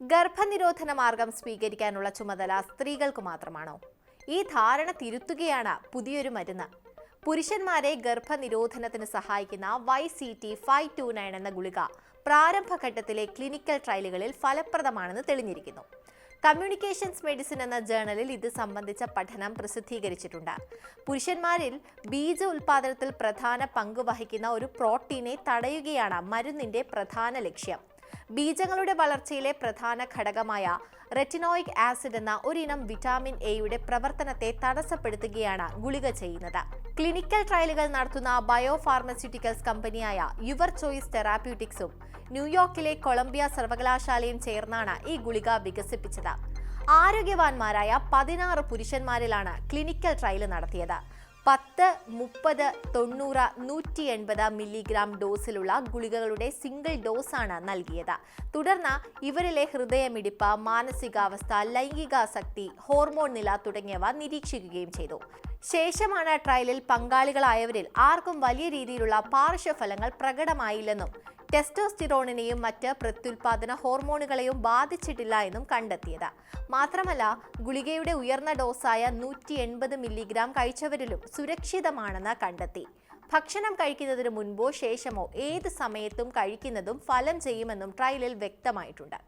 ഗർഭനിരോധന മാർഗം സ്വീകരിക്കാനുള്ള ചുമതല സ്ത്രീകൾക്ക് മാത്രമാണോ? ഈ ധാരണ തിരുത്തുകയാണ് പുതിയൊരു മരുന്ന്. പുരുഷന്മാരെ ഗർഭനിരോധനത്തിന് സഹായിക്കുന്ന Y C T five two nine എന്ന ഗുളിക പ്രാരംഭഘട്ടത്തിലെ ക്ലിനിക്കൽ ട്രയലുകളിൽ ഫലപ്രദമാണെന്ന് തെളിഞ്ഞിരിക്കുന്നു. കമ്മ്യൂണിക്കേഷൻസ് മെഡിസിൻ എന്ന ജേണലിൽ ഇത് സംബന്ധിച്ച പഠനം പ്രസിദ്ധീകരിച്ചിട്ടുണ്ട്. പുരുഷന്മാരിൽ ബീജ ഉൽപാദനത്തിൽ പ്രധാന പങ്ക് വഹിക്കുന്ന ഒരു പ്രോട്ടീനെ തടയുകയാണ് മരുന്നിന്റെ പ്രധാന ലക്ഷ്യം. ബീജങ്ങളുടെ വളർച്ചയിലെ പ്രധാന ഘടകമായ റെറ്റിനോയിക് ആസിഡ് എന്ന ഒരിനം വിറ്റാമിൻ എയുടെ പ്രവർത്തനത്തെ തടസ്സപ്പെടുത്തുകയാണ് ഗുളിക ചെയ്യുന്നത്. ക്ലിനിക്കൽ ട്രയലുകൾ നടത്തുന്ന ബയോ ഫാർമസ്യൂട്ടിക്കൽസ് കമ്പനിയായ യുവർ ചോയ്സ് തെറാപ്യൂട്ടിക്സും ന്യൂയോർക്കിലെ കൊളംബിയ സർവകലാശാലയും ചേർന്നാണ് ഈ ഗുളിക വികസിപ്പിച്ചത്. ആരോഗ്യവാന്മാരായ പതിനാറ് പുരുഷന്മാരിലാണ് ക്ലിനിക്കൽ ട്രയൽ നടത്തിയത്. പത്ത് മുപ്പത് തൊണ്ണൂറ് നൂറ്റി എൺപത് മില്ലിഗ്രാം ഡോസിലുള്ള ഗുളികകളുടെ സിംഗിൾ ഡോസാണ് നൽകിയത്. തുടർന്ന് ഇവരിലെ ഹൃദയമിടിപ്പ് മാനസികാവസ്ഥ ലൈംഗികാസക്തി ഹോർമോൺ നില തുടങ്ങിയവ നിരീക്ഷിക്കുകയും ചെയ്തു. ശേഷമാണ് ട്രയലിൽ പങ്കാളികളായവരിൽ ആർക്കും വലിയ രീതിയിലുള്ള പാർശ്വഫലങ്ങൾ പ്രകടമായില്ലെന്നും ടെസ്റ്റോസ്റ്റിറോണിനെയും മറ്റ് പ്രത്യുൽപാദന ഹോർമോണുകളെയും ബാധിച്ചിട്ടില്ല എന്നും കണ്ടെത്തിയത്. മാത്രമല്ല ഗുളികയുടെ ഉയർന്ന ഡോസായ നൂറ്റി എൺപത് മില്ലിഗ്രാം കഴിച്ചവരിലും സുരക്ഷിതമാണെന്ന് കണ്ടെത്തി. ഭക്ഷണം കഴിക്കുന്നതിന് മുൻപോ ശേഷമോ ഏത് സമയത്തും കഴിക്കുന്നതും ഫലം ചെയ്യുമെന്നും ട്രയലിൽ വ്യക്തമായിട്ടുണ്ട്.